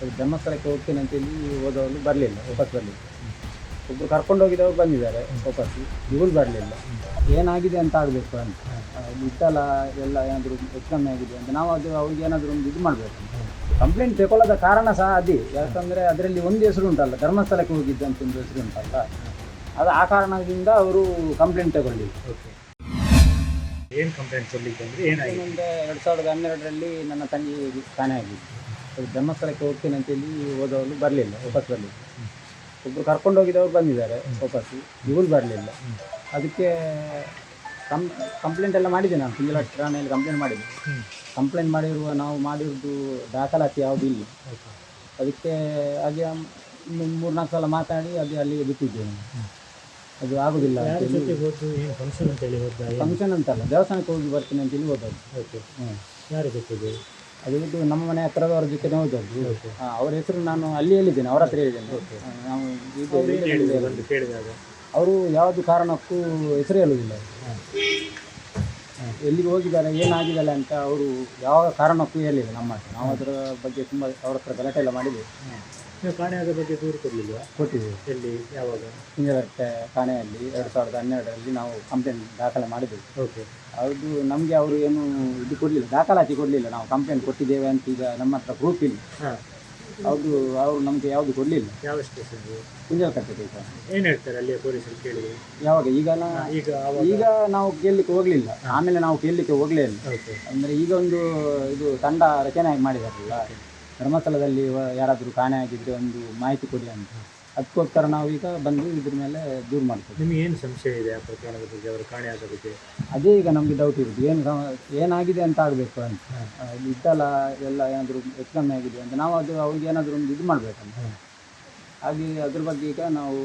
ಅದು ಧರ್ಮಸ್ಥಳಕ್ಕೆ ಹೋಗ್ತೇನೆ ಅಂತೇಳಿ ಹೋದವರು ಬರಲಿಲ್ಲ ವಾಪಸ್ ಬರಲಿಲ್ಲ. ಒಬ್ಬರು ಕರ್ಕೊಂಡು ಹೋಗಿದ್ದವ್ರು ಬಂದಿದ್ದಾರೆ ವಾಪಸ್. ಇವ್ರು ಬರಲಿಲ್ಲ. ಏನಾಗಿದೆ ಅಂತ ಆಗಬೇಕು ಅಂತ. ಇಟ್ಟಲ್ಲ ಎಲ್ಲ ಏನಾದರೂ ಹೆಚ್ಚು ಕಮ್ಮಿ ಆಗಿದೆ ಅಂತ. ನಾವು ಅದು ಅವ್ರಿಗೆ ಏನಾದರೂ ಒಂದು ಇದು ಮಾಡಬೇಕು ಕಂಪ್ಲೇಂಟ್ ತಗೊಳ್ಳೋದ ಕಾರಣ ಸಹ ಅದೇ. ಯಾಕಂದರೆ ಅದರಲ್ಲಿ ಒಂದು ಹೆಸರು ಉಂಟಲ್ಲ ಧರ್ಮಸ್ಥಳಕ್ಕೆ ಹೋಗಿದ್ದು ಅಂತ ಒಂದು ಹೆಸರು ಉಂಟಲ್ಲ. ಅದು ಆ ಕಾರಣದಿಂದ ಅವರು ಕಂಪ್ಲೇಂಟ್ ತಗೊಳ್ಳಿ ಓಕೆ ಏನು ಕಂಪ್ಲೇಂಟ್ ಸಲ್ಲಿಕ್ಕೆ ಅಂದರೆ ಏನಾಗಿದೆ? ಮುಂದೆ ಎರಡು ಸಾವಿರದ ಹನ್ನೆರಡರಲ್ಲಿ ನನ್ನ ತಂಗಿ ಕಾಣೆ ಆಗಿತ್ತು ಧರ್ಮಸ್ಥಳಕ್ಕೆ ಹೋಗ್ತೇನೆ ಅಂತೇಳಿ ಹೋದವರು ಬರಲಿಲ್ಲ ವಾಪಸ್ ಬರಲಿಲ್ಲ. ಒಬ್ಬರು ಕರ್ಕೊಂಡು ಹೋಗಿದ್ದವ್ರು ಬಂದಿದ್ದಾರೆ ವಾಪಸ್. ಇವರು ಬರಲಿಲ್ಲ. ಅದಕ್ಕೆ ಕಂ ಕಂಪ್ಲೇಂಟ್ ಎಲ್ಲ ಮಾಡಿದೆ ನಾನು ತಿಂಗಳ ಠಾಣೆಯಲ್ಲಿ ಕಂಪ್ಲೇಂಟ್ ಮಾಡಿದ್ದೆ ಕಂಪ್ಲೇಂಟ್ ಮಾಡಿರುವ ನಾವು ಮಾಡಿರೋದು ದಾಖಲಾತಿ ಯಾವುದು ಇಲ್ಲ. ಅದಕ್ಕೆ ಹಾಗೆ ಮೂರು ನಾಲ್ಕು ಸಲ ಮಾತಾಡಿ ಅದು ಅಲ್ಲಿಗೆ ಬಿಟ್ಟಿದ್ದೇನೆ. ಅದು ಆಗೋದಿಲ್ಲ ಫಂಕ್ಷನ್ ಅಂತೇಳಿ ಹೋದ ಫಂಕ್ಷನ್ ಅಂತಲ್ಲ ದೇವಸ್ಥಾನಕ್ಕೆ ಹೋಗಿ ಬರ್ತೀನಿ ಅಂತೇಳಿ ಹೋದದ್ದು. ಓಕೆ ಹ್ಞೂ ಯಾರು ಜೊತೆಗೆ? ಅದು ಇದು ನಮ್ಮ ಮನೆ ಹತ್ರದವ್ರ ಜೊತೆ ಹೋದದ್ದು ಹಾ, ಅವ್ರ ಹೆಸರು ನಾನು ಅಲ್ಲಿ ಹೇಳಿದ್ದೇನೆ ಅವ್ರ ಹತ್ರ ಹೇಳಿದ್ದೇನೆ. ನಾವು ಅವ್ರು ಯಾವುದು ಕಾರಣಕ್ಕೂ ಹೆಸರು ಹೇಳುವುದಿಲ್ಲ. ಎಲ್ಲಿಗೆ ಹೋಗಿದ್ದಾರೆ ಏನಾಗಿದ್ದಾರೆ ಅಂತ ಅವರು ಯಾವ ಕಾರಣಕ್ಕೂ ಹೇಳಿಲ್ಲ ನಮ್ಮ ಹತ್ರ. ನಾವು ಅದರ ಬಗ್ಗೆ ತುಂಬ ಅವ್ರ ಹತ್ರ ಗಲಾಟೆ ಎಲ್ಲ ಮಾಡಿದ್ವಿ ಹಾಂ. ನೀವು ಕಾಣೆಯಾದ ಬಗ್ಗೆ ದೂರು ಕೊಡಲಿಲ್ವಾ? ಕೊಟ್ಟಿದ್ದೀವಿ. ಎಲ್ಲಿ ಯಾವಾಗ? ಸಿಂಗರಟ್ಟೆ ಠಾಣೆಯಲ್ಲಿ ಎರಡು ಸಾವಿರದ ಹನ್ನೆರಡರಲ್ಲಿ ನಾವು ಕಂಪ್ಲೇಂಟ್ ದಾಖಲೆ ಮಾಡಿದ್ವಿ ಓಕೆ. ಅದು ನಮಗೆ ಅವರು ಏನು ಇದು ಕೊಡಲಿಲ್ಲ ದಾಖಲಾತಿ ಕೊಡಲಿಲ್ಲ. ನಾವು ಕಂಪ್ಲೇಂಟ್ ಕೊಟ್ಟಿದ್ದೇವೆ ಅಂತ ಈಗ ನಮ್ಮ ಹತ್ರ ಪ್ರೂಫ್ ಇಲ್ಲ. ಹಾಂ. ಅದು ಅವರು ನಮಗೆ ಯಾವುದು ಕೊಡಲಿಲ್ಲ. ಯಾವ ಸ್ಟೇಷನ್ಗೆ ಸಿಂಗರಕಟ್ಟೆ ಈಗ. ಏನು ಹೇಳ್ತಾರೆ ಅಲ್ಲಿ ಪೊಲೀಸರು ಕೇಳಿ? ಯಾವಾಗ? ಈಗ ನಾ- ಈಗ ಆವಾಗ ಈಗ ನಾವು ಕೇಳಲಿಕ್ಕೆ ಹೋಗಲಿಲ್ಲ. ಆಮೇಲೆ ನಾವು ಕೇಳಲಿಕ್ಕೆ ಹೋಗಲೇ ಇಲ್ಲ. ಓಕೆ. ಅಂದರೆ ಈಗ ಒಂದು ಇದು ತಂಡ ರಚನೆ ಆಗಿ ಮಾಡಿದಾರಲ್ಲ ಧರ್ಮಸ್ಥಳದಲ್ಲಿ ಯಾರಾದರೂ ಕಾಣೆ ಆಗಿದ್ರೆ ಒಂದು ಮಾಹಿತಿ ಕೊಡಿ ಅಂತ. ಅದಕ್ಕೋಸ್ಕರ ನಾವು ಈಗ ಬಂದು ಇದ್ರ ಮೇಲೆ ದೂರು ಮಾಡ್ತೀವಿ. ನಿಮಗೆ ಏನು ಸಂಶಯ ಇದೆ ಆ ಪ್ರಕರಣದ ಬಗ್ಗೆ ಕಾಣೆ ಕಾಣೆಯಾದ ಬಗ್ಗೆ ಅದೇ ಈಗ ನಮಗೆ ಡೌಟ್ ಇರೋದು ಏನು ಸಮ- ಏನಾಗಿದೆ ಅಂತ ಆಗಬೇಕು ಅಂತ. ಇದ್ದಲ್ಲ ಎಲ್ಲ ಏನಾದರೂ ಹೆಚ್ಚು ಕಮ್ಮಿ ಆಗಿದೆ ಅಂತ. ನಾವು ಅದು ಅವ್ರಿಗೆ ಏನಾದರೂ ಒಂದು ಇದು ಮಾಡಬೇಕಂತ. ಹಾಗೆ ಅದ್ರ ಬಗ್ಗೆ ಈಗ ನಾವು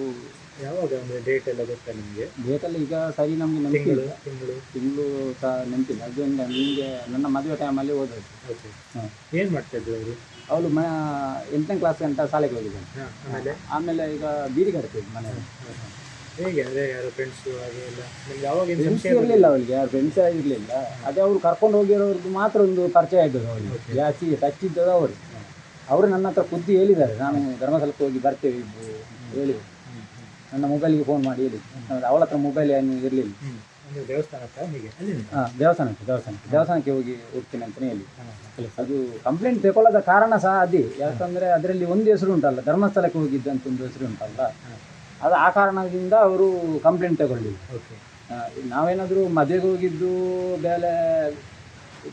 ಯಾವಾಗ ಅಂದರೆ ಡೇಟ್ ಎಲ್ಲ ಗೊತ್ತಾ ನಿಮಗೆ? ಬೇಕಲ್ಲ ಈಗ ಸರಿ ನಮಗೆ ತಿಂಗಳು ಇಲ್ಲ ತಿಂಗಳು. ತಿಂಗಳು ಸಹ ನೆನಪಿಲ್ಲ. ಅದರಿಂದ ನಿಮಗೆ ನನ್ನ ಮದುವೆ ಟೈಮಲ್ಲಿ ಓದೋದು ಓಕೆ ಹಾಂ. ಏನು ಮಾಡ್ತಾಯಿದ್ರು ಅವರು? ಅವಳು ಮ ಎಂಟನೇ ಕ್ಲಾಸ್ ಅಂತ ಶಾಲೆಗೆ ಹೋಗಿದ್ದಾನೆ ಹಾಂ ಆಮೇಲೆ? ಆಮೇಲೆ ಈಗ ಬೀದಿ ಕಟ್ತಿದ್ದು ಮನೆಯಲ್ಲಿ. ಹೇಗೆ ಅಂದರೆ ಯಾರು ಫ್ರೆಂಡ್ಸು ಹಾಗೆ ಎಲ್ಲ? ನಿಮ್ಗೆ ಯಾವಾಗ ಫ್ರೆಂಡ್ಸ್ ಸಂಶಯ ಇರಲಿಲ್ಲ ಅವಳಿಗೆ. ಯಾರು ಫ್ರೆಂಡ್ಸ್ ಇರಲಿಲ್ಲ. ಅದೇ ಅವ್ರು ಕರ್ಕೊಂಡು ಹೋಗಿರೋರ್ದು ಮಾತ್ರ ಒಂದು ಪರಿಚಯ ಆಗಿದ್ದು ಅವಳಿಗೆ. ಜಾಸ್ತಿ ಟಚ್ ಇದ್ದದ ಅವರು. ಅವರು ನನ್ನ ಹತ್ರ ಖುದ್ದು ಹೇಳಿದ್ದಾರೆ. ನಾನು ಧರ್ಮಸ್ಥಳಕ್ಕೆ ಹೋಗಿ ಬರ್ತೇವೆ ಇದ್ದು ಹೇಳಿ ನನ್ನ ಮೊಬೈಲಿಗೆ ಫೋನ್ ಮಾಡಿ ಹೇಳಿ. ಅವಳ ಹತ್ರ ಮೊಬೈಲ್ ಏನು ಇರಲಿಲ್ಲ. ಹಾಂ ದೇವಸ್ಥಾನಕ್ಕೆ ದೇವಸ್ಥಾನಕ್ಕೆ. ದೇವಸ್ಥಾನಕ್ಕೆ ಹೋಗಿ ಹೋಗ್ತೀನಿ ಅಂತಲೇ ಹೇಳಿ. ಅದು ಕಂಪ್ಲೇಂಟ್ ತಗೊಳ್ಳೋದ ಕಾರಣ ಸಹ ಅದೇ. ಯಾಕಂದರೆ ಅದರಲ್ಲಿ ಒಂದು ಹೆಸರು ಉಂಟಲ್ಲ ಧರ್ಮಸ್ಥಳಕ್ಕೆ ಹೋಗಿದ್ದು ಅಂತ ಒಂದು ಹೆಸರು ಉಂಟಲ್ಲ. ಅದು ಆ ಕಾರಣದಿಂದ ಅವರು ಕಂಪ್ಲೇಂಟ್ ತಗೊಳ್ಳಿ ನಾವೇನಾದರೂ ಮದುವೆಗೆ ಹೋಗಿದ್ದು ಬೇರೆ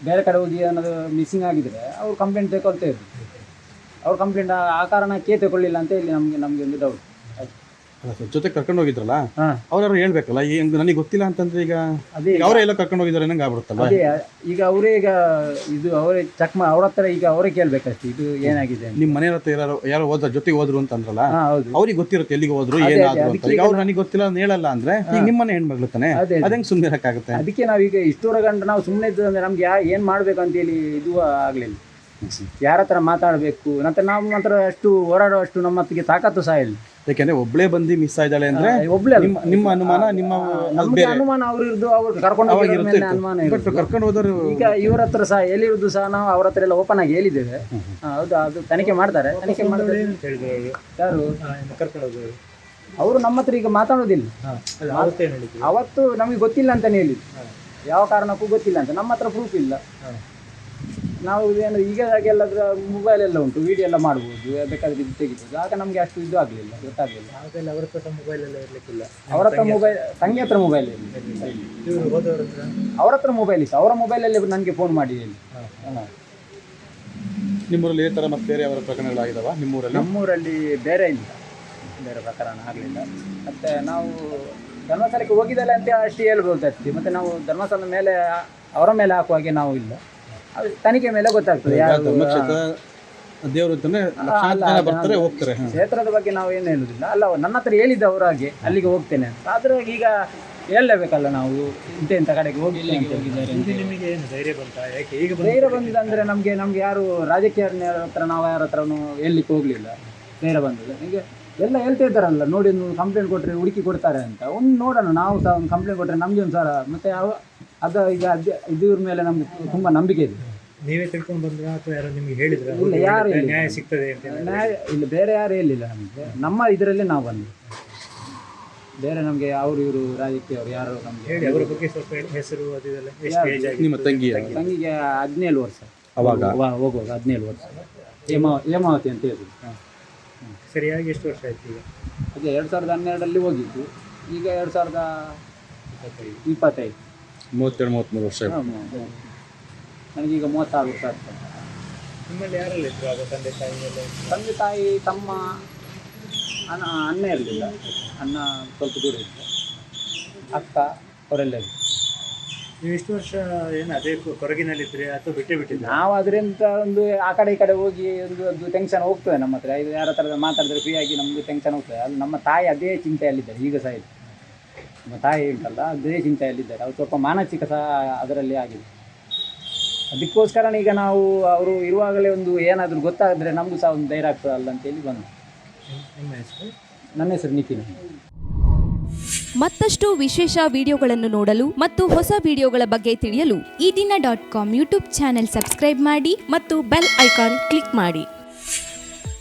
ಬೇರೆ ಕಡೆ ಹೋಗಿ ಏನಾದರೂ ಮಿಸ್ಸಿಂಗ್ ಆಗಿದ್ದರೆ ಅವ್ರು ಕಂಪ್ಲೇಂಟ್ ತಗೊಳ್ತಾ ಇದ್ರು. ಅವ್ರು ಕಂಪ್ಲೇಂಟ್ ಆ ಕಾರಣಕ್ಕೆ ತಗೊಳ್ಳಿಲ್ಲ ಅಂತ ಇಲ್ಲಿ ನಮಗೆ ನಮಗೆ ಒಂದು ಡೌಟ್ ಜೊತೆ ಕರ್ಕೊಂಡು ಹೋಗಿದ್ರಲ್ಲ? ಅವ್ರು ಹೇಳ್ಬೇಕಲ್ಲ ಈಗ ನನಗೆ ಗೊತ್ತಿಲ್ಲ ಅಂತಂದ್ರೆ ಈಗ ಅದೇ ಅವರೇ ಎಲ್ಲ ಕರ್ಕೊಂಡು ಹೋಗಿದ್ದಾರೆ ನಂಗೆ ಆಗ್ಬಿಡುತ್ತಲ್ಲ ಅದೇ ಈಗ ಅವರೇ ಈಗ ಇದು ಅವರೇ ಚೆಕ್ ಮಾ ಅವ್ರ ಹತ್ರ ಈಗ ಅವರೇ ಕೇಳ್ಬೇಕಷ್ಟೇ ಇದು ಏನಾಗಿದೆ ಅಂತ. ನಿಮ್ಮ ಮನೆ ಹತ್ರ ಯಾರು ಯಾರೋ ಹೋದ್ರ ಜೊತೆಗೆ ಹೋದ್ರು ಅಂತಂದ್ರಲ್ಲ ಹೌದು. ಅವ್ರಿಗೆ ಗೊತ್ತಿರುತ್ತೆ ಎಲ್ಲಿಗೆ ಹೋದ್ರು ಏನಾದ್ರು ಅಂತ. ಈಗ ಅವ್ರು ನನಗೆ ಗೊತ್ತಿಲ್ಲ ಅಂತ ಹೇಳಲ್ಲ ಅಂದ್ರೆ ಈಗ ನಿಮ್ಮನೆ ಹೆಣ್ಮಗ್ಳು ತಾನೆ? ಅದೇ ಅದಂಗೆ ಸುಮ್ಮನೆ ಇರಕ್ಕಾಗುತ್ತೆ? ಅದಕ್ಕೆ ಈಗ ಇಷ್ಟೂರ ಗಂಡ ನಾವು ಸುಮ್ಮನೆ ಇದ್ದು ಅಂದ್ರೆ ನಮ್ಗೆ ಯಾ ಏನು ಮಾಡಬೇಕು ಅಂತೇಳಿ ಇದು ಆಗ್ಲಿಲ್ಲ. ಯಾರ ಹತ್ರ ಮಾತಾಡಬೇಕು? ನಂತರ ನಾವು ಮಾತ್ರ ಅಷ್ಟು ಹೋರಾಡುವಷ್ಟು ನಮ್ಮ ಹತ್ತಿಗೆ ತಾಕತ್ತು ಸಹ ಇಲ್ಲ. ಯಾಕೆಂದ್ರೆ ಒಬ್ಳೆ ಬಂದು ಮಿಸ್ ಆಗಿದ್ದಾಳೆ ಅಂದ್ರೆ ಒಬ್ಳೆ ನಿಮ್ಮ ನಿಮ್ಮ ಅನುಮಾನ ನಿಮ್ಮ ನಮ್ಗೆ ಅನುಮಾನ ಅವ್ರು ಇರ್ದು ಅವ್ರು ಕರ್ಕೊಂಡು ಅನುಮಾನ ಬಟ್. ಕರ್ಕೊಂಡು ಹೋದವರು ಈಗ ಇವ್ರ ಹತ್ರ ಸಹ ಹೇಳಿರುದು ಸಹ ನಾವು ಅವ್ರ ಹತ್ರ ಎಲ್ಲ ಓಪನ್ ಆಗಿ ಹೇಳಿದ್ದೇವೆ. ಹೌದು ಅದು ತನಿಖೆ ಮಾಡ್ತಾರೆ. ತನಿಖೆ ಮಾಡ್ತಾರೆ. ಏನು ಹೇಳಿದ್ರು ಅವರು? ಯಾರು? ಕರ್ಕೊಂಡು ಅವರು ನಮ್ಮ ಹತ್ರ ಈಗ ಮಾತಾಡೋದಿಲ್ಲ. ಅವತ್ತು ನಮಗೆ ಗೊತ್ತಿಲ್ಲ ಅಂತಾನೆ ಹೇಳಿದ್ರು. ಯಾವ ಕಾರಣಕ್ಕೂ ಗೊತ್ತಿಲ್ಲ ಅಂತ. ನಮ್ಮ ಹತ್ರ ಪ್ರೂಫ್ ಇಲ್ಲ. ನಾವು ಏನು ಈಗ ಹಾಗೆಲ್ಲ ಮೊಬೈಲ್ ಎಲ್ಲ ಉಂಟು ವಿಡಿಯೋ ಎಲ್ಲ ಮಾಡ್ಬೋದು ಬೇಕಾದ್ರೆ ಇದು ತೆಗಿಬೋದು. ಆಗ ನಮಗೆ ಅಷ್ಟು ಇದು ಆಗಲಿಲ್ಲ ಗೊತ್ತಾಗಲಿಲ್ಲ. ಆಗಲ್ಲ ಅವ್ರ ಹತ್ರ ಮೊಬೈಲ್ ಎಲ್ಲ ಇರ್ಲಿಕ್ಕಿಲ್ಲ. ಅವ್ರ ಹತ್ರ ಮೊಬೈಲ್ ತಂಗಿ ಹತ್ರ ಮೊಬೈಲ್ ಇಲ್ಲ. ಅವ್ರ ಹತ್ರ ಮೊಬೈಲ್ ಇತ್ತು ಅವರ ಮೊಬೈಲಲ್ಲಿ ನನಗೆ ಫೋನ್ ಮಾಡಿ ಹೇಳಿ. ಹಾಂ. ನಿಮ್ಮೂರಲ್ಲಿ ಈ ಥರ ಮತ್ತೆ ಬೇರೆ ಅವರ ಪ್ರಕರಣಗಳಾಗಿದಾವ ನಿಮ್ಮೂರಲ್ಲಿ? ನಮ್ಮೂರಲ್ಲಿ ಬೇರೆ ಇಲ್ಲ. ಬೇರೆ ಪ್ರಕರಣ ಆಗಲಿಲ್ಲ. ಮತ್ತು ನಾವು ಧರ್ಮಸ್ಥಳಕ್ಕೆ ಹೋಗಿದ್ದಲ್ಲ ಅಂತ ಅಷ್ಟೇ ಹೇಳ್ಬೋದು ಅಷ್ಟೇ ಮತ್ತು ನಾವು ಧರ್ಮಸ್ಥಳದ ಮೇಲೆ ಅವರ ಮೇಲೆ ಹಾಕುವಾಗೆ ನಾವು ಇಲ್ಲ. ತನಿಖೆ ಮೇಲೆ ಗೊತ್ತಾಗ್ತದೆ ಯಾರು ದೇವರು ಬರ್ತಾರೆ ಹೋಗ್ತಾರೆ ಕ್ಷೇತ್ರದ ಬಗ್ಗೆ ನಾವು ಏನು ಹೇಳುದಿಲ್ಲ. ಅಲ್ಲ ನನ್ನ ಹತ್ರ ಹೇಳಿದ್ದ ಅವ್ರ ಹಾಗೆ ಅಲ್ಲಿಗೆ ಹೋಗ್ತೇನೆ ಅಂತ. ಆದ್ರೆ ಈಗ ಹೇಳಲೇಬೇಕಲ್ಲ ನಾವು ಇಂಥ ಇಂಥ ಕಡೆಗೆ ಹೋಗಿ ನಿಮಗೆ ಏನು ಧೈರ್ಯ ಬಂತಾ? ಯಾಕೆ ಈಗ ಧೈರ್ಯ ಬಂದಿದೆ ಅಂದ್ರೆ ನಮಗೆ ನಮ್ಗೆ ಯಾರು ರಾಜಕೀಯ ಹತ್ರ ನಾವು ಯಾರ ಹತ್ರ ಹೇಳಲಿಕ್ಕೆ ಹೋಗ್ಲಿಲ್ಲ. ಧೈರ್ಯ ಬಂದಿದೆ ಹೀಗೆ ಎಲ್ಲ ಹೇಳ್ತಾ ಇದ್ದಾರಲ್ಲ ನೋಡಿ ಒಂದು ಕಂಪ್ಲೇಂಟ್ ಕೊಟ್ಟರೆ ಹುಡುಕಿ ಕೊಡ್ತಾರೆ ಅಂತ. ಒಂದು ನೋಡೋಣ ನಾವು ಸಹ ಒಂದು ಕಂಪ್ಲೇಂಟ್ ಕೊಟ್ಟರೆ ನಮಗೆ ಒಂದು ಸಲ ಮತ್ತೆ ಅವ ಅದು ಈಗ ಅದೇ ಇದ್ರ ಮೇಲೆ ನಮ್ಗೆ ತುಂಬ ನಂಬಿಕೆ ಇದೆ. ನೀವೇ ತಿಳ್ಕೊಂಡು ಬಂದ್ರ ಅಥವಾ ಯಾರು ನಿಮ್ಗೆ ಹೇಳಿದ್ರ? ಇಲ್ಲ, ಯಾರು ಇಲ್ಲ. ನ್ಯಾಯ ಸಿಗ್ತದೆ ಅಂತ? ನ್ಯಾಯ ಇಲ್ಲ ಬೇರೆ ಯಾರು ಹೇಳಿಲ್ಲ ನಮಗೆ. ನಮ್ಮ ಇದರಲ್ಲಿ ನಾವು ಬಂದ್ವಿ. ಬೇರೆ ನಮಗೆ ಅವರು ಇವರು ರಾಜಕೀಯವರು ಯಾರು ನಮಗೆ ಹೇಳಿ ಅವರ ಬಗ್ಗೆ ಸ್ವಲ್ಪ ಹೇಳಿ. ಹೆಸರು ಅದು ಇದೆಲ್ಲ ಎಷ್ಟು ಏಜ್ ಆಗಿದೆ ನಿಮ್ಮ ತಂಗಿ ತಂಗಿಗೆ ಹದಿನೇಳು ವರ್ಷ. ಅವಾಗ? ವಾ- ಹೋಗುವಾಗ ಹದಿನೇಳು ವರ್ಷ. ಹೇಮಾ ಹೇಮಾವತಿ ಅಂತ ಹೇಳಿದ್ರು. ಸರಿಯಾಗಿ ಎಷ್ಟು ವರ್ಷ ಆಯ್ತು ಈಗ? ಅದೇ ಎರಡು ಸಾವಿರದ ಹನ್ನೆರಡರಲ್ಲಿ ಹೋಗಿದ್ದು. ಈಗ ಎರಡು ಸಾವಿರದ ಇಪ್ಪತ್ತೈದು. ಮೂವತ್ತೆರಡು ಮೂವತ್ತ್ಮೂರು ವರ್ಷ ನನಗೀಗ ಮೂವತ್ತಾರು ವರ್ಷ ಆಗ್ತದೆ. ನಿಮ್ಮಲ್ಲಿ ಯಾರೆಲ್ಲ ಇದ್ರು ಆಗ ತಂದೆ ತಾಯಿ ಎಲ್ಲ? ಇದ್ರು? ತಂದೆ ತಾಯಿ ತಮ್ಮ ಅಣ್ಣ ಅಣ್ಣ ಇರಲಿಲ್ಲ. ಅಣ್ಣ ಸ್ವಲ್ಪ ದೂರ ಇತ್ತು ಅಕ್ಕ ಅವರೆಲ್ಲ ಇದ್ರು. ನೀವು ಇಷ್ಟು ವರ್ಷ ಏನು ಅದೇ ಕೊ- ಕೊರಗಿನಲ್ಲಿದ್ರಿ ಅಥವಾ ಬಿಟ್ಟೇ ಬಿಟ್ಟಿದ್ರೆ? ನಾವು ಅದರಿಂದ ಒಂದು ಆ ಕಡೆ ಈ ಕಡೆ ಹೋಗಿ ಒಂದು ಒಂದು ಟೆನ್ಷನ್ ಹೋಗ್ತದೆ ನಮ್ಮ ಹತ್ರ. ಇದು ಯಾರ ಹತ್ರ ಮಾತಾಡಿದ್ರೆ ಫ್ರೀ ಆಗಿ ನಮ್ಗೆ ಟೆನ್ಷನ್ ಹೋಗ್ತದೆ. ಅದು ನಮ್ಮ ತಾಯಿ ಅದೇ ಚಿಂತೆಯಲ್ಲಿದ್ದಾರೆ. ಈಗ ಸಹ ಇದೆ ನಮ್ಮ ತಾಯಿ ಉಂಟಲ್ಲ ಅದೇ ಚಿಂತೆಯಲ್ಲಿದ್ದಾರೆ. ಅವ್ರು ಸ್ವಲ್ಪ ಮಾನಸಿಕ ಸಹ ಅದರಲ್ಲಿ ಆಗಿದೆ. ಅದಕ್ಕೋಸ್ಕರ ಈಗ ನಾವು ಅವರು ಇರುವಾಗಲೇ ಒಂದು ಏನಾದರೂ ಗೊತ್ತಾದರೆ ನಮಗೂ ಸಹ ಒಂದು ಧೈರ್ಯ ಆಗ್ತದಲ್ಲ ಅಂತೇಳಿ ಬಂದು. ನನ್ನ ಹೆಸರು ನಿಖಿಲ್ ಮತ್ತಷ್ಟು ವಿಶೇಷ ವಿಡಿಯೋಗಳನ್ನು ನೋಡಲು ಮತ್ತು ಹೊಸ ವಿಡಿಯೋಗಳ ಬಗ್ಗೆ ತಿಳಿಯಲು ಈ ದಿನ dot com YouTube channel subscribe ಮಾಡಿ ಮತ್ತು ಬೆಲ್ ಐಕಾನ್ ಕ್ಲಿಕ್ ಮಾಡಿ.